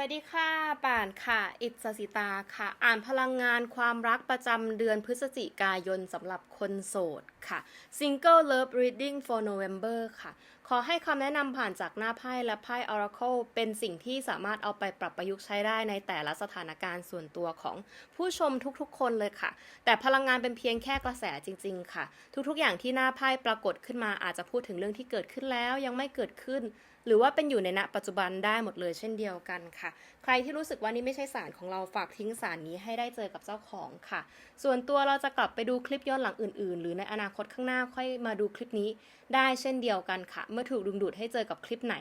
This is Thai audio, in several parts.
สวัสดีค่ะป่านค่ะ อิสสิตาค่ะ อ่านพลังงานความรักประจำเดือนพฤศจิกายนสำหรับคนโสดค่ะ Single Love Reading for November ค่ะ ขอให้คำแนะนำผ่านจากหน้าไพ่และไพ่ Oracle เป็นสิ่งที่สามารถเอาไปปรับประยุกต์ใช้ได้ในแต่ละสถานการณ์ส่วนตัวของผู้ชมทุกๆ คนเลยค่ะ แต่พลังงานเป็นเพียงแค่กระแสจริง ๆ ค่ะ ทุกๆ อย่างที่หน้าไพ่ปรากฏขึ้นมาอาจจะพูดถึงเรื่องที่เกิดขึ้นแล้วยังไม่เกิดขึ้น หรือว่าเป็นอยู่ในณปัจจุบันได้หมดเลยเช่นเดียวกันค่ะ ใครที่รู้สึกว่านี่ไม่ใช่สารของเราฝากทิ้งสารนี้ให้ได้เจอกับเจ้าของค่ะ ส่วนตัวเราจะกลับไปดูคลิปย้อนหลังอื่น ๆ หรือในอนาคตข้างหน้าค่อยมาดูคลิปนี้ได้เช่นเดียวกันค่ะ เมื่อถูกดึงดูดให้เจอกับคลิปไหน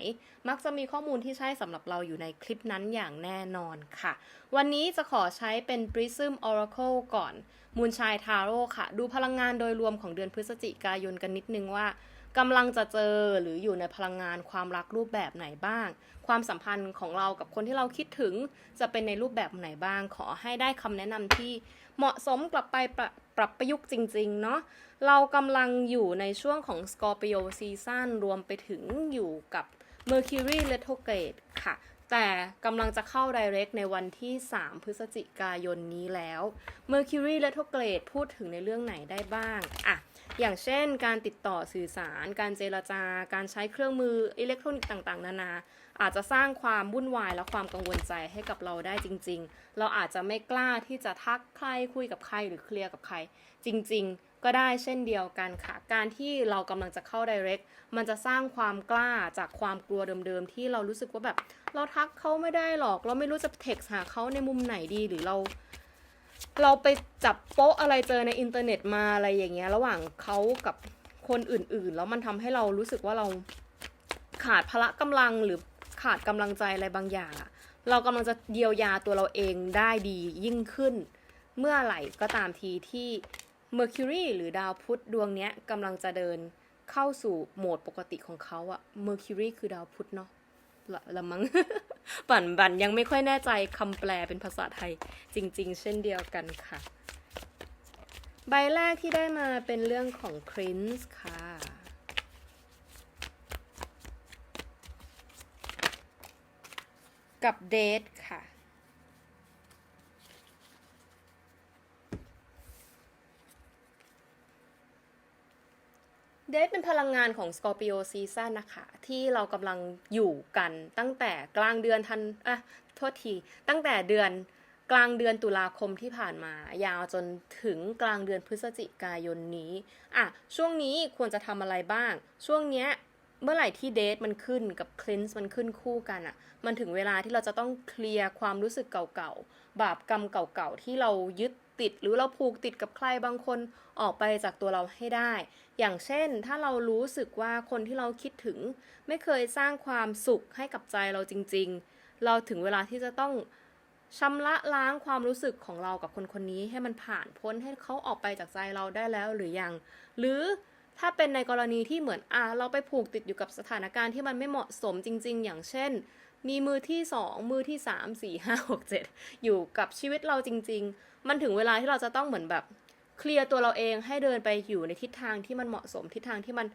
มักจะมีข้อมูลที่ใช่สำหรับเราอยู่ในคลิปนั้นอย่างแน่นอนค่ะ วันนี้จะขอใช้เป็น Prism Oracle ก่อนมูนชายทาโร่ค่ะ ดูพลังงานโดยรวมของเดือนพฤศจิกายนกันนิดนึงว่า กำลังจะเจอหรืออยู่ในพลังงานความรักรูปแบบไหนบ้าง ความสัมพันธ์ของเรากับคนที่เราคิดถึงจะเป็นในรูปแบบไหนบ้าง ขอให้ได้คำแนะนำที่เหมาะสมกลับไปปรับปรับประยุกต์จริง ๆ เนาะเรากำลังอยู่ในช่วงของ Scorpio Season รวมไปถึงอยู่กับ Mercury Retrograde ค่ะ แต่กำลังจะเข้า Direct ในวันที่ 3 พฤศจิกายนนี้แล้ว Mercury Retrograde พูดถึงในเรื่องไหนได้บ้างอะอย่างเช่น การติดต่อสื่อสาร การเจรจา การใช้เครื่องมืออิเล็กทรอนิกส์ต่าง ๆ นานา อาจจะสร้างความวุ่นวายและความกังวลใจให้กับเราได้จริง ๆ เราอาจจะไม่กล้าที่จะทักใครคุยกับใครหรือเคลียร์กับใคร จริง ๆ ก็ได้เช่นเดียวกันค่ะ การที่เรากำลังจะเข้า direct มันจะสร้างความกล้าจากความกลัวเดิมๆ ที่เรารู้สึกว่าแบบ เราทักเขาไม่ได้หรอก เราไม่รู้จะเท็กหาเขาในมุมไหนดีหรือเรา เราไปจับโป๊ะอะไรเจอในอินเทอร์เน็ตมาอะไรอย่างเงี้ย ระหว่างเขากับคนอื่นๆ แล้วมันทำให้เรารู้สึกว่าเราขาดพละกำลังหรือขาดกำลังใจอะไรบางอย่างอะเรากำลังจะเยียวยาตัวเราเองได้ดียิ่งขึ้น เมื่อไหร่ก็ตามทีที่ Mercury หรือดาวพุธดวงนี้กำลังจะเดินเข้าสู่โหมดปกติของเขาอะ Mercury คือดาวพุธเนาะละละมั้งปั่นบันยังไม่ค่อยแน่ใจคำแปลเป็นภาษาไทยจริง ๆ เช่นเดียวกันค่ะ ใบแรกที่ได้มาเป็นเรื่องของครินส์ค่ะกับเดท ค่ะเดทเป็นพลังงานของ Scorpio Season นะคะ ที่เรากำลังอยู่กันตั้งแต่กลางเดือนทันอะโทษที ตั้งแต่เดือนกลางเดือนตุลาคมที่ผ่านมา ยาวจนถึงกลางเดือนพฤศจิกายนนี้อะช่วงนี้ควรจะทำอะไรบ้าง ช่วงเนี้ยเมื่อไหร่ที่เดทมันขึ้นกับคลินส์มันขึ้นคู่กันอะ่ะ มันถึงเวลาที่เราจะต้องเคลียร์ความรู้สึกเก่าๆ บาปกรรมเก่าๆ ที่เรายึด ติด หรือเราผูกติดกับใครบางคนออกไปจากตัวเราให้ได้ อย่างเช่น ถ้าเรารู้สึกว่าคนที่เราคิดถึง ไม่เคยสร้างความสุขให้กับใจเราจริง ๆ เราถึงเวลาที่จะต้องชำระล้างความรู้สึกของเรากับคนคนนี้ให้มันผ่านพ้นให้เขาออกไปจากใจเราได้แล้วหรือยัง หรือถ้าเป็นในกรณีที่เหมือนอะเราไปผูกติดอยู่กับสถานการณ์ที่มันไม่เหมาะสมจริง ๆ อย่างเช่น มีมือที่สองมือที่สามสี่ห้าหกเจ็ดอยู่กับชีวิตเราจริง ๆ มันถึงเวลาที่เราจะต้องเหมือนแบบเคลียร์ตัวเราเองให้เดินไปอยู่ในทิศทางที่มันเหมาะสมทิศทางที่มัน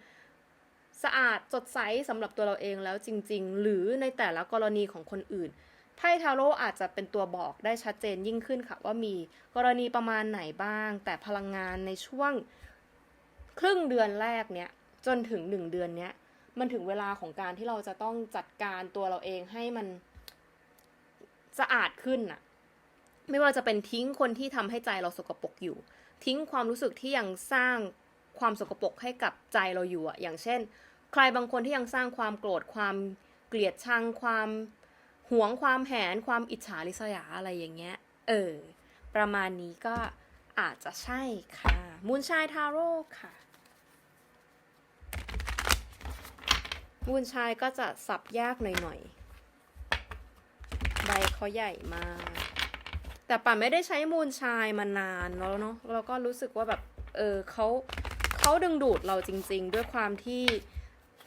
สะอาดสดใสสำหรับตัวเราเองแล้วจริง ๆ หรือในแต่ละกรณีของคนอื่นไพ่ทาโร่อาจจะเป็นตัวบอกได้ชัดเจนยิ่งขึ้นค่ะว่ามีกรณีประมาณไหนบ้าง แต่พลังงานในช่วงครึ่งเดือนแรกเนี้ยจนถึงหนึ่งเดือนเนี้ย มันถึงเวลาของการที่เราจะต้องจัดการตัวเราเองให้มันสะอาดขึ้นน่ะไม่ว่าจะเป็นทิ้งคนที่ทำให้ใจเราสกปรกอยู่ ทิ้งความรู้สึกที่ยังสร้างความสกปรกให้กับใจเราอยู่อะอย่างเช่น ใครบางคนที่ยังสร้างความโกรธความเกลียดชังความหวงความแหนความอิจฉาริษยาอะไรอย่างเงี้ย เออ ประมาณนี้ก็อาจจะใช่ค่ะ มูนชายทาโร่ค่ะ มูนชายก็จะสับยากหน่อยๆ ใบเขาใหญ่มาก แต่ป่าไม่ได้ใช้มูนชายมานานแล้วเนาะแล้วก็รู้สึกว่าแบบ เออเขาเขาดึงดูดเราจริง ๆ ด้วยความที่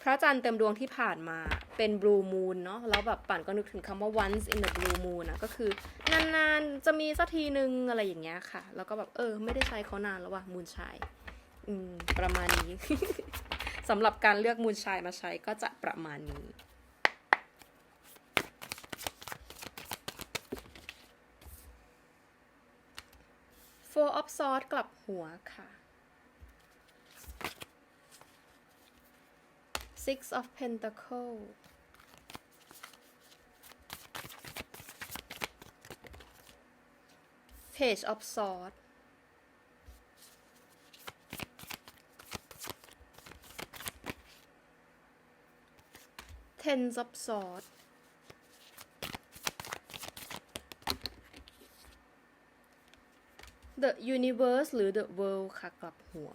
พระจันทร์เต็มดวงที่ผ่านมาเป็น blue moon เนาะแล้วแบบป่านก็นึกถึงคำว่า once in the blue moon นะก็คือนานๆ จะมีสักทีนึงอะไรอย่างเงี้ยค่ะ แล้วก็แบบเออ ไม่ได้ใช้เขานานแล้วว่ะมูนชาย อืม ประมาณนี้ สำหรับการเลือกมูลชายมาใช้ก็จะประมาณนี้ Four of Swords กลับหัวค่ะ Six of Pentacles Page of Swords tens of swords the universe หรือ the world ค่ะ กลับหัว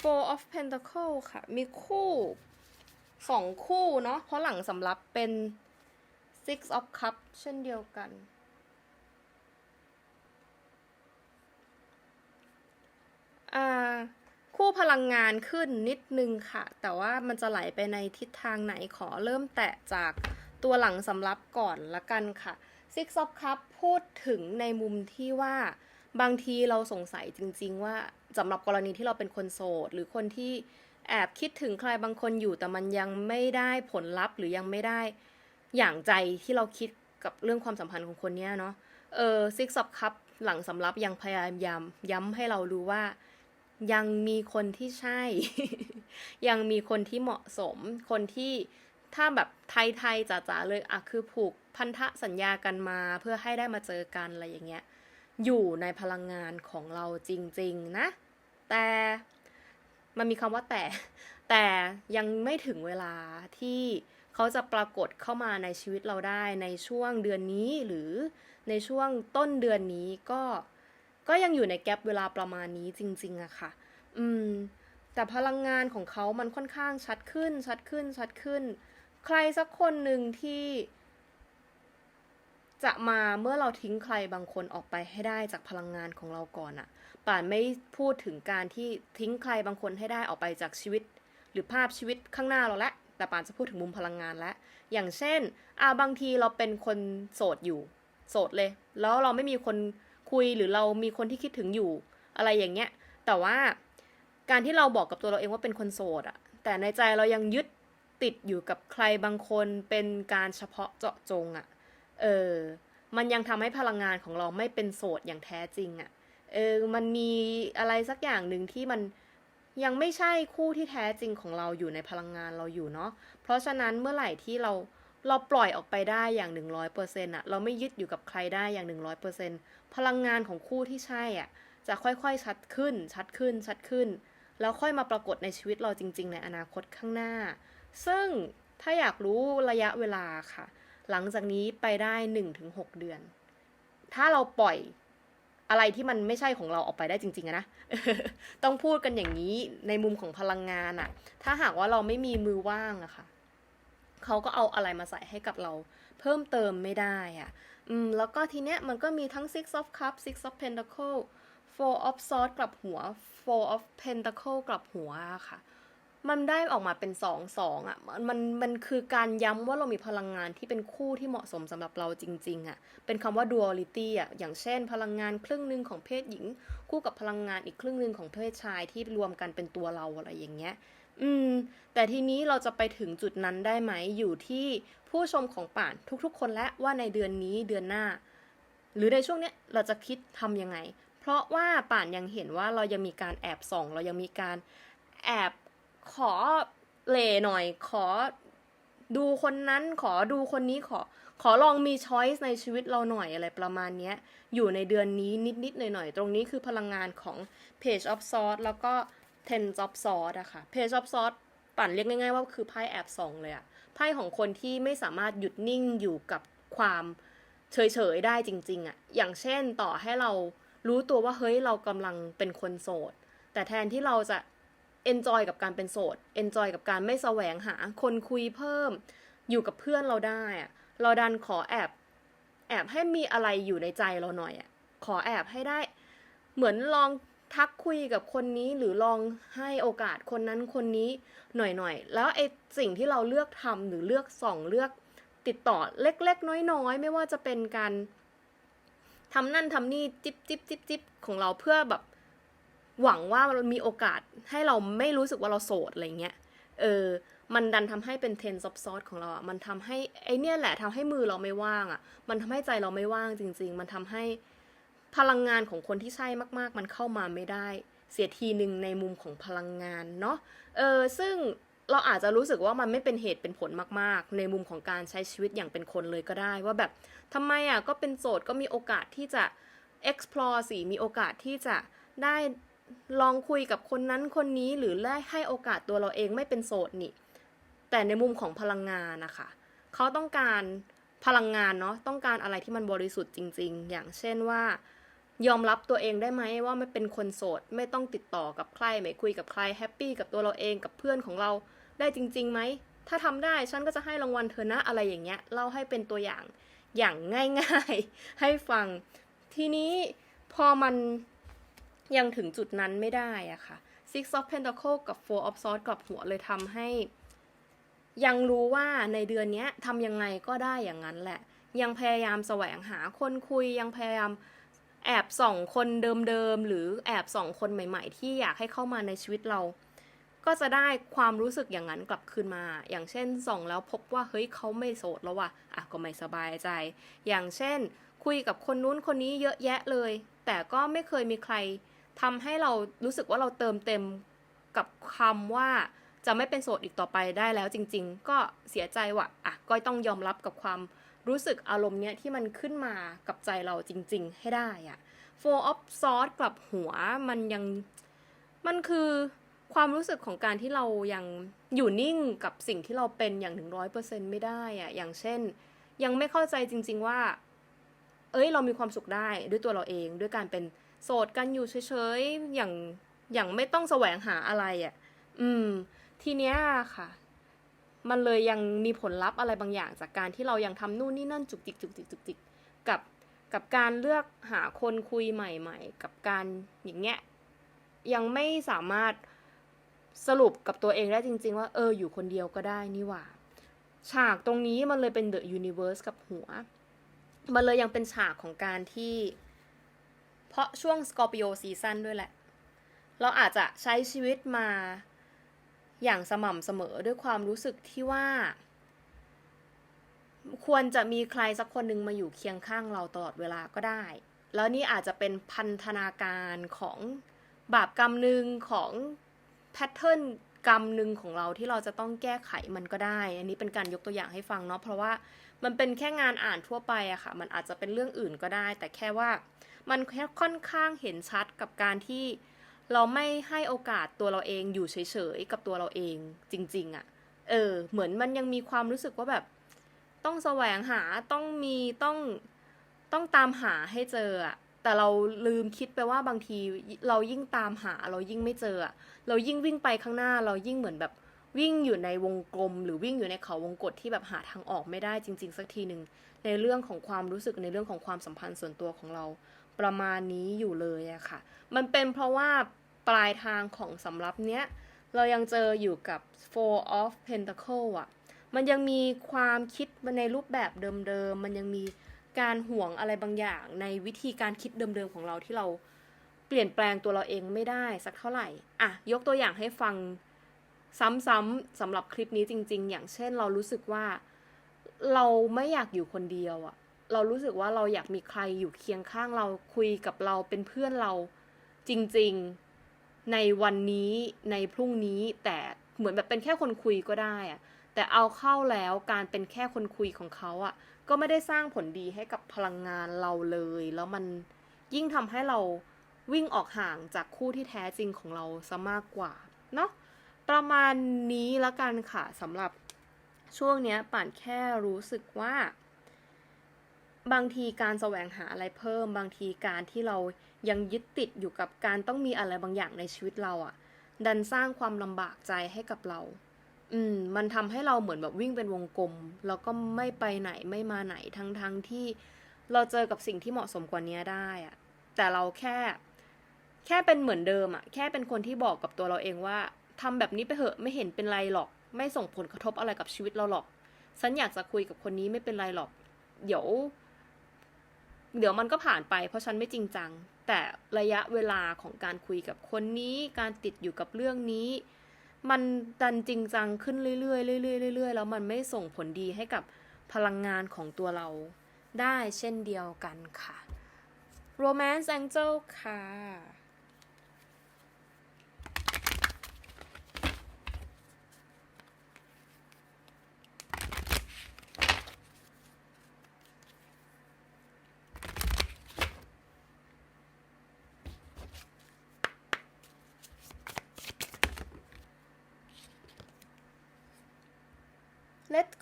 four of pentacle ค่ะ มีคู่สองคู่เนาะเพราะหลังสำรับเป็น six of cup เช่นเดียวกัน คู่พลังงานขึ้นนิดนึงค่ะ แต่ว่ามันจะไหลไปในทิศทางไหนขอเริ่มแตะจากตัวหลังสำรับก่อนละกันค่ะ Six of Cup พูดถึงในมุมที่ว่าบางทีเราสงสัยจริง ๆ ว่าสำหรับกรณีที่เราเป็นคนโสด หรือคนที่แอบคิดถึงใครบางคนอยู่แต่มันยังไม่ได้ผลลัพธ์หรือยังไม่ได้ อย่างใจที่เราคิดกับเรื่องความสัมพันธ์ของคนเนี้ยเนาะเออ Six of Cup หลังสำรับยังพยายามย้ำให้เรารู้ว่า ยังมีคนที่ใช่ ยังมีคนที่เหมาะสม คนที่ถ้าแบบไทยๆจ๋าๆเลยอะคือผูกพันธะสัญญากันมาเพื่อให้ได้มาเจอกันอะไรอย่างเงี้ย อยู่ในพลังงานของเราจริง ๆ นะ แต่มันมีคำว่าแต่ แต่ยังไม่ถึงเวลาที่ เขาจะปรากฏเข้ามาในชีวิตเราได้ในช่วงเดือนนี้หรือในช่วงต้นเดือนนี้ก็ก็ยังอยู่ในแกลบเวลาประมาณนี้จริงๆอะค่ะ อืม แต่พลังงานของเขามันค่อนข้างชัดขึ้น ชัดขึ้น ชัดขึ้น ใครสักคนหนึ่งที่ จะมาเมื่อเราทิ้งใครบางคนออกไปให้ได้จากพลังงานของเราก่อนอะป่านไม่พูดถึงการที่ทิ้งใครบางคนให้ได้ออกไปจากชีวิต หรือภาพชีวิตข้างหน้าเราละ แต่ปานจะพูดถึงมุมพลังงานแล้วอย่างเช่นอ่าบางทีเราเป็นคนโสดอยู่ โสดเลย แล้วเราไม่มีคนคุยหรือเรามีคนที่คิดถึงอยู่ อะไรอย่างเงี้ย แต่ว่าการที่เราบอกกับตัวเราเองว่าเป็นคนโสดอะแต่ในใจเรายังยึดติดอยู่กับใครบางคนเป็นการเฉพาะเจาะจงอะเออ มันยังทำให้พลังงานของเราไม่เป็นโสดอย่างแท้จริงอะเออ มันมีอะไรสักอย่างหนึ่งที่มัน ยังไม่ใช่คู่ที่แท้จริงของเราอยู่ในพลังงานเราอยู่เนาะเพราะฉะนั้นเมื่อไหร่ที่เราเราปล่อยออกไปได้อย่าง 100%อะเราไม่ยึดอยู่กับใครได้อย่าง 100%พลังงานของคู่ที่ใช่อะจะค่อยๆชัดขึ้น ชัดขึ้น ชัดขึ้น แล้วค่อยมาปรากฏในชีวิตเราจริง ๆ ในอนาคตข้างหน้า ซึ่งถ้าอยากรู้ระยะเวลาค่ะ หลังจากนี้ไปได้ 1-6 เดือน ถ้าเราปล่อย อะไรที่มันไม่ใช่ของเราออกไปได้จริงๆนะ ต้องพูดกันอย่างนี้ในมุมของพลังงานอะถ้าหากว่าเราไม่มีมือว่างอะค่ะ เขาก็เอาอะไรมาใส่ให้กับเรา เพิ่มเติมไม่ได้อะอืม แล้วก็ทีเนี้ยมันก็มีทั้ง six of cups six of pentacle four of swords กลับหัว four of pentacle กลับหัวอะค่ะ มันได้ออกมาเป็นสองสองอะมันมันมันคือการย้ำว่าเรามีพลังงานที่เป็นคู่ที่เหมาะสมสำหรับเราจริง ๆ อะ เป็นคำว่า duality อะอย่างเช่น พลังงานครึ่งหนึ่งของเพศหญิง คู่กับพลังงานอีกครึ่งหนึ่งของเพศชายที่รวมกันเป็นตัวเราอะไรอย่างเงี้ย อืม แต่ทีนี้เราจะไปถึงจุดนั้นได้ไหมอยู่ที่ผู้ชมของป่านทุกๆ คนและว่าในเดือนนี้เดือนหน้า หรือในช่วงเนี้ยเราจะคิดทำยังไง เพราะว่าป่านยังเห็นว่าเรายังมีการแอบส่อง เรายังมีการแอบ ขอเลหน่อย ขอดูคนนั้นขอดูคนนี้ขอ ขอลองมีช้อยส์ในชีวิตเราหน่อยอะไรประมาณนี้อยู่ในเดือนนี้นิด ๆ หน่อย ๆ ตรงนี้คือพลังงานของ Page of Swords แล้วก็ Ten of Swords อะค่ะ Page of Swords ปั่นเรียกง่ายๆว่าคือไพ่แอบสองเลยอะไพ่ของคนที่ไม่สามารถหยุดนิ่งอยู่กับความเฉย ๆ ได้จริง ๆอะอย่างเช่นต่อให้เรารู้ตัวว่าเฮ้ยเรากำลังเป็นคนโสด แต่แทนที่เราจะ enjoy กับการเป็นโสด enjoy กับการไม่แสวงหาคนคุยเพิ่ม อยู่กับเพื่อนเราได้อะเราดันขอแอบ แอบให้มีอะไรอยู่ในใจเราหน่อยอะขอแอบให้ได้ เหมือนลองทักคุยกับคนนี้หรือลองให้โอกาสคนนั้นคนนี้หน่อยๆ แล้วไอ้สิ่งที่เราเลือกทำหรือเลือกส่องเลือกติดต่อเล็กๆ น้อยๆ ไม่ว่าจะเป็นการทำนั่นทำนี่ จิบจิบจิบจิบของเราเพื่อแบบ หวังว่ามันมีโอกาสให้เราไม่รู้สึกว่าเราโสดอะไรเงี้ย เออ มันดันทำให้เป็นเทนซับซอสของเราอะมันทำให้ไอเนี่ยแหละทำให้มือเราไม่ว่างอะมันทำให้ใจเราไม่ว่างจริง ๆ มันทำให้พลังงานของคนที่ใช่มาก ๆ มันเข้ามาไม่ได้ เสียทีหนึ่งในมุมของพลังงานเนาะ เออ ซึ่งเราอาจจะรู้สึกว่ามันไม่เป็นเหตุเป็นผลมาก ๆ ในมุมของการใช้ชีวิตอย่างเป็นคนเลยก็ได้ ว่าแบบทำไมอะก็เป็นโสดก็มีโอกาสที่จะ explore สิมีโอกาสที่จะได้ ลองคุยกับคนนั้นคนนี้หรือได้ให้โอกาสตัวเราเองไม่เป็นโสดนี่ แต่ในมุมของพลังงานนะคะเขาต้องการพลังงานเนาะต้องการอะไรที่มันบริสุทธิ์จริง ๆ อย่างเช่นว่า ยอมรับตัวเองได้ไหมว่าไม่เป็นคนโสด ไม่ต้องติดต่อกับใครไม่คุยกับใครแฮปปี้กับตัวเราเองกับเพื่อนของเราได้จริงๆไหมถ้าทำได้ฉันก็จะให้รางวัลเธอนะอะไรอย่างเงี้ยเล่าให้เป็นตัวอย่างอย่างง่ายๆ ให้ฟัง ทีนี้พอมัน ยังถึงจุดนั้นไม่ได้อะค่ะ Six of Pentacle กับ Four of Swords กับหัวเลยทำให้ ยังรู้ว่าในเดือนนี้ทำยังไงก็ได้อย่างนั้นแหละ ยังพยายามแสวงหาคนคุยยังพยายามแอบส่องคนเดิมๆ หรือแอบส่องคนใหม่ๆ ที่อยากให้เข้ามาในชีวิตเรา ก็จะได้ความรู้สึกอย่างนั้นกลับคืนมา อย่างเช่นส่องแล้วพบว่าเฮ้ยเขาไม่โสดแล้วว่ะอะก็ไม่สบายใจ อย่างเช่น คุยกับคนนู้นคนนี้เยอะแยะเลย แต่ก็ไม่เคยมีใคร ทำให้เรารู้สึกว่าเราเติมเต็มกับคำว่าจะไม่เป็นโสดอีกต่อไปได้แล้วจริง ๆ ก็เสียใจว่ะอะก็ต้องยอมรับกับความรู้สึกอารมณ์เนี้ยที่มันขึ้นมากับใจเราจริง ๆ ให้ได้อะ Four of Swords กลับหัวมันยังมันคือความรู้สึกของการที่เรายังอยู่นิ่งกับสิ่งที่เราเป็นอย่างถึงร้อยเปอร์เซ็นไม่ได้อะอย่างเช่น ยังไม่เข้าใจจริง ๆว่า เอ้ยเรามีความสุขได้ด้วยตัวเราเองด้วยการเป็น โสดกันอยู่เฉยๆ อย่างอย่างไม่ต้องแสวงหาอะไรอะ อืม ทีเนี้ยค่ะ มันเลยยังมีผลลัพธ์อะไรบางอย่าง จากการที่เรายังทำนู่นนี่นั่นจุกจิกจุกจิกจุกจิกกับกับการเลือกหาคนคุยใหม่ๆ กับการอย่างเงี้ยยังไม่สามารถสรุปกับตัวเองได้จริง ๆ ว่าเอออยู่คนเดียวก็ได้นี่หว่า ฉากตรงนี้มันเลยเป็น The Universe กับหัว มันเลยยังเป็นฉากของการที่ เพราะช่วง Scorpio Season ด้วยแหละ เราอาจจะใช้ชีวิตมาอย่างสม่ำเสมอด้วยความรู้สึกที่ว่า ควรจะมีใครสักคนหนึ่งมาอยู่เคียงข้างเราตลอดเวลาก็ได้ แล้วนี่อาจจะเป็นพันธนาการของบาปกรรมหนึ่งของแพทเทิร์นกรรมหนึ่งของเราที่เราจะต้องแก้ไขมันก็ได้ อันนี้เป็นการยกตัวอย่างให้ฟังเนาะ เพราะว่ามันเป็นแค่งานอ่านทั่วไปอะค่ะ มันอาจจะเป็นเรื่องอื่นก็ได้ แต่แค่ว่า มันค่อนข้างเห็นชัดกับการที่เราไม่ให้โอกาสตัวเราเองอยู่เฉยๆกับตัวเราเองจริง ๆอะเออ เหมือนมันยังมีความรู้สึกว่าแบบ ต้องแสวงหาต้องมีต้องต้องตามหาให้เจออะแต่เราลืมคิดไปว่าบางทีเรายิ่งตามหาเรายิ่งไม่เจออะเรายิ่งวิ่งไปข้างหน้า เรายิ่งเหมือนแบบวิ่งอยู่ในวงกลม หรือวิ่งอยู่ในเขาวงกฏที่แบบหาทางออกไม่ได้จริง ๆ สักทีหนึ่งในเรื่องของความรู้สึกในเรื่องของความสัมพันธ์ส่วนตัวของเรา ประมาณนี้อยู่เลยอะค่ะ มันเป็นเพราะว่าปลายทางของสำรับเนี้ย เรายังเจออยู่กับ Four of Pentacle อะมันยังมีความคิดในรูปแบบเดิมๆ มันยังมีการห่วงอะไรบางอย่างในวิธีการคิดเดิมๆของเราที่เราเปลี่ยนแปลงตัวเราเองไม่ได้สักเท่าไหร่ อะ ยกตัวอย่างให้ฟังซ้ำๆสำหรับคลิปนี้จริง ๆ อย่างเช่นเรารู้สึกว่า เราไม่อยากอยู่คนเดียวอะ เรารู้สึกว่าเราอยากมีใครอยู่เคียงข้างเราคุยกับเราเป็นเพื่อนเราจริงๆในวันนี้ในพรุ่งนี้แต่เหมือนแบบเป็นแค่คนคุยก็ได้อะแต่เอาเข้าแล้วการเป็นแค่คนคุยของเขาอะก็ไม่ได้สร้างผลดีให้กับพลังงานเราเลย แล้วมันยิ่งทำให้เราวิ่งออกห่างจากคู่ที่แท้จริงของเราซะมากกว่าเนาะประมาณนี้ละกันค่ะสำหรับช่วงเนี้ยป่านแค่รู้สึกว่า บางทีการแสวงหาอะไรเพิ่ม บางทีการที่เรายังยึดติดอยู่กับการต้องมีอะไรบางอย่างในชีวิตเราอะ่ะ ดันสร้างความลำบากใจให้กับเรา อืม มันทำให้เราเหมือนแบบวิ่งเป็นวงกลม แล้วก็ไม่ไปไหนไม่มาไหนทั้งทั้งที่เราเจอกับสิ่งที่เหมาะสมกว่านี้ได้อะแต่เราแค่ แค่เป็นเหมือนเดิมอะแค่เป็นคนที่บอกกับตัวเราเองว่าทำแบบนี้ไปเหอะไม่เห็นเป็นไรหรอก ไม่ส่งผลกระทบอะไรกับชีวิตเราหรอกฉันอยากจะคุยกับคนนี้ไม่เป็นไรหรอก เดี๋ยว เดี๋ยวมันก็ผ่านไป เพราะฉันไม่จริงจัง แต่ระยะเวลาของการคุยกับคนนี้ การติดอยู่กับเรื่องนี้ มันดันจริงจังขึ้นเรื่อยๆเรื่อยๆเรื่อยๆแล้วมันไม่ส่งผลดีให้กับพลังงานของตัวเราได้เช่นเดียวกันค่ะ Romance Angel ค่ะ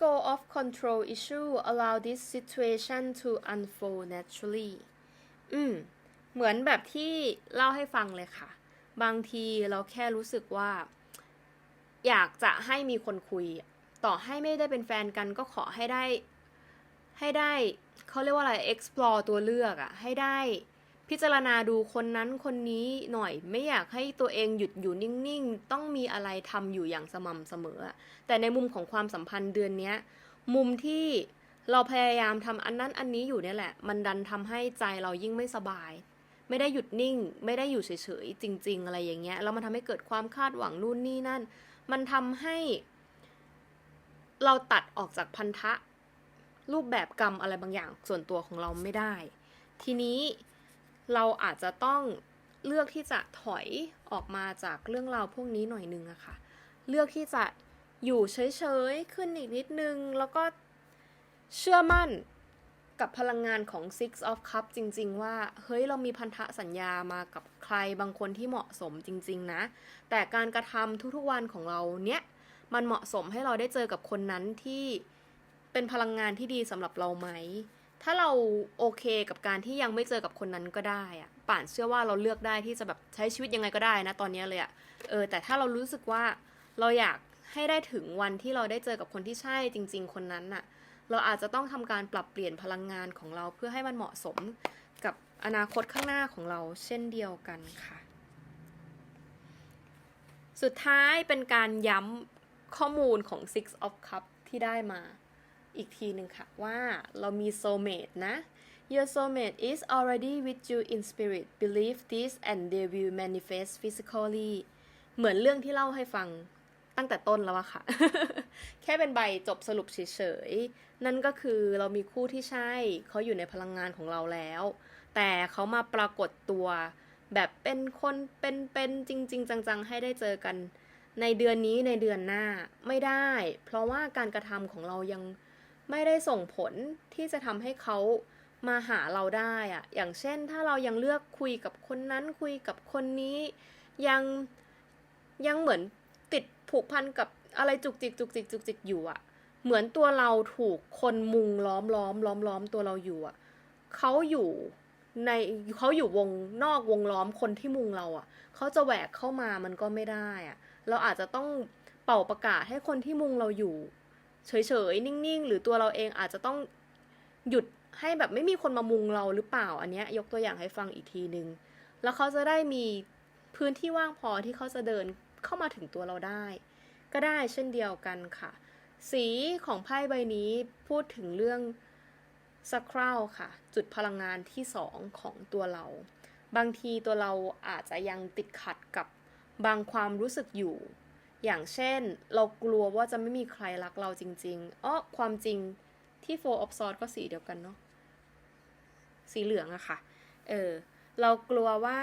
go of control issue allow this situation to unfold naturally อืม เหมือนแบบที่เล่าให้ฟังเลยค่ะ บางทีเราแค่รู้สึกว่า อยากจะให้มีคนคุย ต่อให้ไม่ได้เป็นแฟนกันก็ขอให้ได้ ให้ได้ เขาเรียกว่าอะไร explore ตัวเลือกอะให้ได้ พิจารณาดูคนนั้นคนนี้หน่อยไม่อยากให้ตัวเองหยุดอยู่นิ่งๆ ต้องมีอะไรทำอยู่อย่างสม่ำเสมอ แต่ในมุมของความสัมพันธ์เดือนเนี้ยมุมที่เราพยายามทำอันนั้นอันนี้อยู่เนี่ยแหละ มันดันทำให้ใจเรายิ่งไม่สบาย ไม่ได้หยุดนิ่ง ไม่ได้อยู่เฉยๆจริง ๆ อะไรอย่างเงี้ยแล้วมันทำให้เกิดความคาดหวังนู่นนี่นั่น มันทำให้ เราตัดออกจากพันธะ รูปแบบกรรมอะไรบางอย่างส่วนตัวของเราไม่ได้ ทีนี้ เราอาจจะต้องเลือกที่จะถอยออกมาจากเรื่องราวพวกนี้หน่อยนึงอะค่ะ เลือกที่จะอยู่เฉยๆ ขึ้นอีกนิดนึง แล้วก็เชื่อมั่นกับพลังงานของ Six of Cup จริง ๆ ว่า เฮ้ย เรามีพันธะสัญญามากับใครบางคนที่เหมาะสมจริง ๆ นะ แต่การกระทำทุกๆวันของเราเนี้ย มันเหมาะสมให้เราได้เจอกับคนนั้นที่เป็นพลังงานที่ดีสำหรับเราไหม ถ้าเราโอเคกับการที่ยังไม่เจอกับคนนั้นก็ได้อะป่านเชื่อว่าเราเลือกได้ที่จะแบบใช้ชีวิตยังไงก็ได้นะตอนนี้เลยอะเออแต่ถ้าเรารู้สึกว่าเราอยากให้ได้ถึงวันที่เราได้เจอกับคนที่ใช่จริง ๆ คนนั้นน่ะ เราอาจจะต้องทำการปรับเปลี่ยนพลังงานของเราเพื่อให้มันเหมาะสมกับอนาคตข้างหน้าของเราเช่นเดียวกันค่ะ สุดท้ายเป็นการย้ำข้อมูลของ Six of cups ที่ได้มา อีกทีหนึ่งค่ะว่าเรามี soulmate นะ Your soulmate is already with you in spirit believe this and they will manifest physically เหมือนเรื่องที่เล่าให้ฟังตั้งแต่ต้นแล้วอะค่ะ แค่เป็นใบจบสรุปเฉยๆ นั่นก็คือเรามีคู่ที่ใช่ เขาอยู่ในพลังงานของเราแล้ว แต่เขามาปรากฏตัว แบบเป็นคนเป็นๆจริง ๆ จังๆ ให้ได้เจอกันในเดือนนี้ในเดือนหน้าไม่ได้ เพราะว่าการกระทำของเรายัง ไม่ได้ส่งผลที่จะทำให้เขามาหาเราได้อะอย่างเช่นถ้าเรายังเลือกคุยกับคนนั้นคุยกับคนนี้ ยังยังเหมือนติดผูกพันกับอะไรจุกจิกจุกจิกจุกจิกอยู่อะเหมือนตัวเราถูกคนมุงล้อมล้อมล้อมล้อมตัวเราอยู่อะเขาอยู่ในเขาอยู่วงนอกวงล้อมคนที่มุงเราอะเขาจะแหวกเข้ามามันก็ไม่ได้อะเราอาจจะต้องเป่าประกาศให้คนที่มุงเราอยู่ เฉยๆ นิ่งๆ หรือตัวเราเองอาจจะต้องหยุดให้แบบไม่มีคนมามุงเราหรือเปล่า อันเนี้ยยกตัวอย่างให้ฟังอีกทีนึง แล้วเขาจะได้มีพื้นที่ว่างพอที่เขาจะเดินเข้ามาถึงตัวเราได้ ก็ได้เช่นเดียวกันค่ะ สีของไพ่ใบนี้พูดถึงเรื่องสักคราวค่ะ จุดพลังงานที่สองของตัวเรา บางทีตัวเราอาจจะยังติดขัดกับบางความรู้สึกอยู่ อย่างเช่น เรากลัวว่าจะไม่มีใครรักเราจริงๆอ้อความจริงที่ Four of Swords ก็สีเดียวกันเนาะสีเหลืองอะค่ะ เออ เรากลัวว่า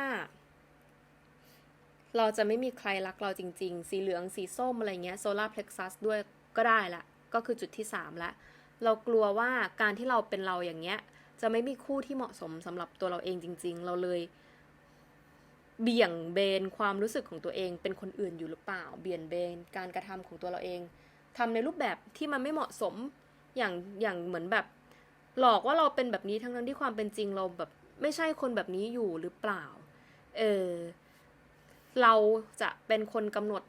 เราจะไม่มีใครรักเราจริง ๆ สีเหลืองสีส้มอะไรเงี้ยโซลาร์เพล็กซัสด้วยก็ได้ละ ก็คือจุดที่สามละเรากลัวว่าการที่เราเป็นเราอย่างเงี้ย จะไม่มีคู่ที่เหมาะสมสำหรับตัวเราเองจริง ๆ เราเลย เบี่ยงเบนความรู้สึกของตัวเอง เป็นคนอื่นอยู่หรือเปล่า เบี่ยงเบนการกระทำของตัวเราเองทำในรูปแบบที่มันไม่เหมาะสมอย่างอย่างเหมือนแบบ หลอกว่าเราเป็นแบบนี้ทั้งนั้นที่ความเป็นจริงเราแบบไม่ใช่คนแบบนี้อยู่หรือเปล่า เออเราจะเป็นคนกำหนด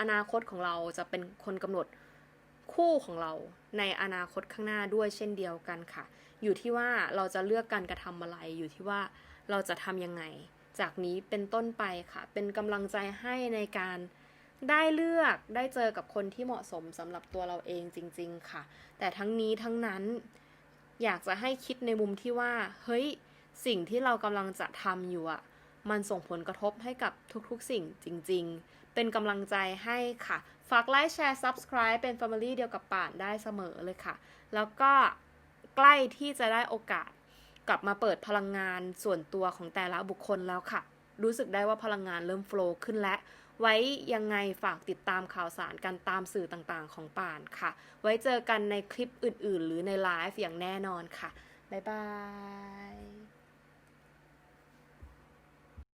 อนาคตของเราจะเป็นคนกำหนดคู่ของเราในอนาคตข้างหน้าด้วยเช่นเดียวกันค่ะ อยู่ที่ว่าเราจะเลือกการกระทำอะไรอยู่ที่ว่าเราจะทำยังไง จากนี้เป็นต้นไปค่ะ เป็นกำลังใจให้ในการได้เลือกได้เจอกับคนที่เหมาะสมสำหรับตัวเราเองจริง ๆ ค่ะ แต่ทั้งนี้ทั้งนั้นอยากจะให้คิดในมุมที่ว่า เฮ้ย สิ่งที่เรากำลังจะทำอยู่อะมันส่งผลกระทบให้กับทุกๆสิ่งจริง ๆ เป็นกำลังใจให้ค่ะ ฝากไลค์แชร์ Subscribe เป็น Family เดียวกับป่านได้เสมอเลยค่ะ แล้วก็ใกล้ที่จะได้โอกาส กลับมาเปิดพลังงานส่วนตัวของแต่ละบุคคลแล้วค่ะ รู้สึกได้ว่าพลังงานเริ่มโฟล์ขึ้นแล้วไว้ยังไงฝากติดตามข่าวสารกันตามสื่อต่างๆ ของป่านค่ะ ไว้เจอกันในคลิปอื่นๆ หรือในไลฟ์อย่างแน่นอนค่ะ บ๊ายบาย